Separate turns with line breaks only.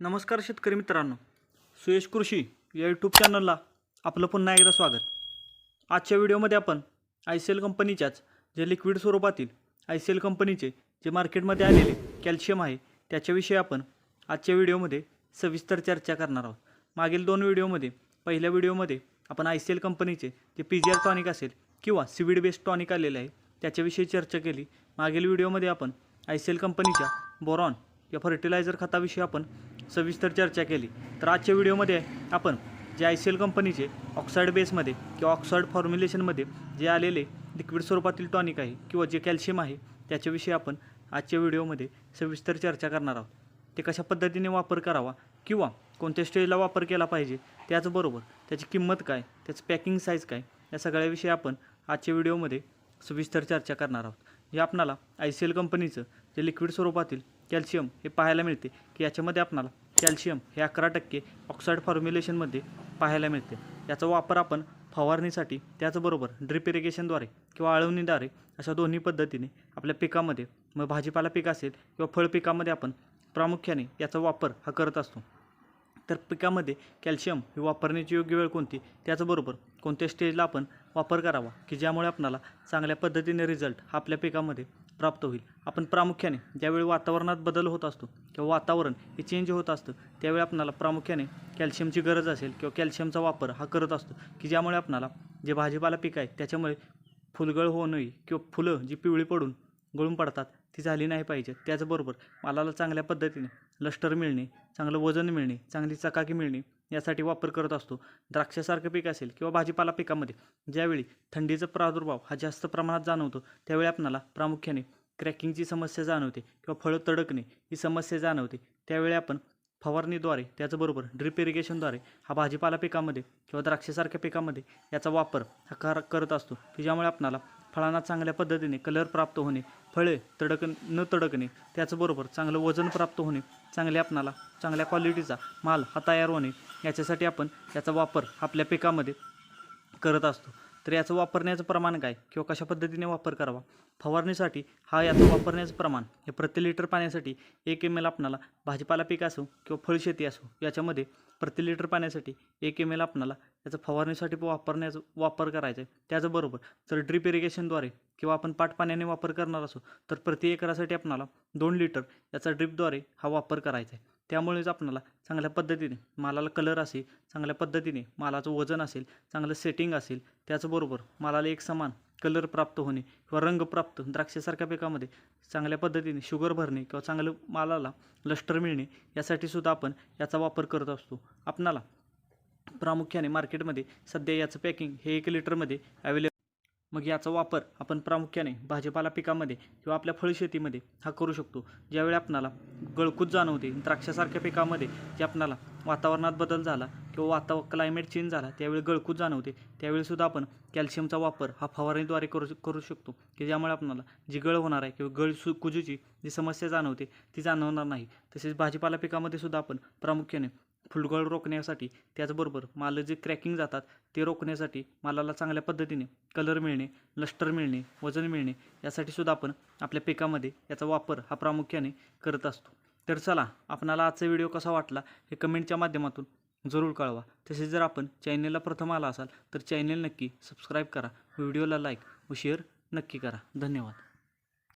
नमस्कार शेतकरी मित्रांनो. सुयश कृषी या यूट्यूब चॅनलला आपलं पुन्हा एकदा स्वागत. आजच्या व्हिडिओमध्ये आपण आय सी एल कंपनीच्याच जे लिक्विड स्वरूपातील आय सी एल कंपनीचे जे मार्केटमध्ये आलेले कॅल्शियम आहे त्याच्याविषयी आपण आजच्या व्हिडिओमध्ये सविस्तर चर्चा करणार आहोत. मागील दोन व्हिडिओमध्ये पहिल्या व्हिडिओमध्ये आपण आय सी एल कंपनीचे J P G R tonic असेल किंवा सीविड बेस्ड टॉनिक आलेले आहे त्याच्याविषयी चर्चा केली. मागील व्हिडिओमध्ये आपण आय सी एल कंपनीच्या बोरॉन या फर्टिलायझर खताविषयी आपण सविस्तर चर्चा केली. तर आजच्या व्हिडिओमध्ये आपण जे आय सी एल कंपनीचे ऑक्साईड बेसमध्ये किंवा ऑक्साईड फॉर्म्युलेशनमध्ये जे आलेले लिक्विड स्वरूपातील टॉनिक आहे किंवा जे कॅल्शियम आहे त्याच्याविषयी आपण आजच्या व्हिडिओमध्ये सविस्तर चर्चा करणार आहोत. ते कशा पद्धतीने वापर करावा किंवा कोणत्या स्टेजला वापर केला पाहिजे त्याचबरोबर त्याची किंमत काय त्याचं पॅकिंग साईज काय या सगळ्याविषयी आपण आजच्या व्हिडिओमध्ये सविस्तर चर्चा करणार आहोत. हे आपणाला आय सी एल कंपनीचं जे लिक्विड स्वरूपातील कॅल्शियम हे पाहायला मिळते की याच्यामध्ये आपणाला कॅल्शियम हे अकरा टक्के ऑक्साईड फॉर्म्युलेशनमध्ये पाहायला मिळते. याचा वापर आपण फवारणीसाठी त्याचबरोबर ड्रिप इरिगेशनद्वारे किंवा आळवणीद्वारे अशा दोन्ही पद्धतीने आपल्या पिकामध्ये मग भाजीपाला पीक असेल किंवा फळ पिकामध्ये आपण प्रामुख्याने याचा वापर हा करत असतो. तर पिकामध्ये कॅल्शियम ही वापरण्याची योग्य वेळ कोणती? त्याचबरोबर कोणत्या स्टेजला आपण वापर करावा की ज्यामुळे आपणाला चांगल्या पद्धतीने रिझल्ट आपल्या पिकामध्ये प्राप्त होईल. आपण प्रामुख्याने ज्यावेळी वातावरणात बदल होत असतो किंवा वातावरण हे चेंज होत असतं त्यावेळी आपणाला प्रामुख्याने कॅल्शियमची गरज असेल किंवा कॅल्शियमचा वापर हा करत असतो की ज्यामुळे आपणाला जे भाजीपाला पीक आहे त्याच्यामुळे फुलगळ होऊ नये किंवा फुलं जी पिवळी पडून गळून पडतात ती झाली नाही पाहिजे. त्याचबरोबर मालाला चांगल्या पद्धतीने लष्टर मिळणे चांगलं वजन मिळणे चांगली चकाकी मिळणे यासाठी वापर करत असतो. द्राक्षासारखं पीक असेल किंवा भाजीपाला पिकामध्ये ज्यावेळी थंडीचा प्रादुर्भाव हा जास्त प्रमाणात जाणवतो त्यावेळी आपणाला प्रामुख्याने क्रॅकिंगची समस्या जाणवते किंवा फळं तडकणे ही समस्या जाणवते. त्यावेळी आपण फवारणीद्वारे त्याचबरोबर ड्रिप इरिगेशनद्वारे हा भाजीपाला पिकामध्ये किंवा द्राक्षासारख्या पिकामध्ये याचा वापर हा कर करत असतो. की ज्यामुळे आपणाला फळांना चांगल्या पद्धतीने कलर प्राप्त होणे फळे तडक न तडकणे त्याचबरोबर चांगलं वजन प्राप्त होणे चांगले आपणाला चांगल्या क्वालिटीचा माल हा तयार होणे याच्यासाठी आपण याचा वापर आपल्या पिकामध्ये करत असतो. तर याचं वापरण्याचं प्रमाण काय? किंवा कशा पद्धतीने वापर करावा? फवारणीसाठी हा याचं वापरण्याचं प्रमाण हे प्रति लिटर पाण्यासाठी एक एम एल आपणाला भाजीपाला पीक असो किंवा फळशेती असो याच्यामध्ये प्रति लिटर पाण्यासाठी एक एम एल आपणाला याचं फवारणीसाठी वापरण्याचं वापर करायचा आहे. त्याचबरोबर जर ड्रीप इरिगेशनद्वारे किंवा आपण पाट पाण्याने वापर करणार असो तर प्रति एकरासाठी आपणाला दोन लिटर याचा ड्रिपद्वारे हा वापर करायचा आहे. त्यामुळेच आपणाला चांगल्या पद्धतीने मालाला कलर असेल चांगल्या पद्धतीने मालाचं वजन असेल चांगलं सेटिंग असेल त्याचबरोबर मालाला एक समान कलर प्राप्त होणे किंवा रंग प्राप्त द्राक्षासारख्या पिकामध्ये चांगल्या पद्धतीने शुगर भरणे किंवा चांगलं मालाला लष्टर मिळणे यासाठी सुद्धा आपण याचा वापर करत असतो. आपणाला प्रामुख्याने मार्केटमध्ये सध्या याचं पॅकिंग हे एक लिटरमध्ये अवेलेबल मग याचा वापर आपण प्रामुख्याने भाजीपाला पिकामध्ये किंवा आपल्या फळशेतीमध्ये हा करू शकतो. ज्यावेळी आपणाला गळकूत जाणवते द्राक्षासारख्या पिकामध्ये जे आपणाला वातावरणात बदल झाला किंवा वाताव क्लायमेट चेंज झाला त्यावेळी गळकूत जाणवते त्यावेळीसुद्धा आपण कॅल्शियमचा वापर हा फवारणीद्वारे करू करू शकतो. की ज्यामुळे आपणाला जी गळ होणार आहे किंवा गळ सु कुजूची जी समस्या जाणवते ती जाणवणार नाही. तसेच भाजीपाला पिकामध्ये सुद्धा आपण प्रामुख्याने फुलगळ रोखण्यासाठी त्याचबरोबर माल जे क्रॅकिंग जातात ते रोखण्यासाठी मालाला चांगल्या पद्धतीने कलर मिळणे लष्टर मिळणे वजन मिळणे यासाठी सुद्धा आपण आपल्या पिकामध्ये याचा वापर हा प्रामुख्याने करत असतो. तर चला आपणाला आजचा व्हिडिओ कसा वाटला हे कमेंटच्या माध्यमातून जरूर कळवा. तसेच जर आपण चॅनेलला प्रथम आला असाल तर चॅनेल नक्की सबस्क्राईब करा व्हिडिओला लाईक व शेअर नक्की करा. धन्यवाद.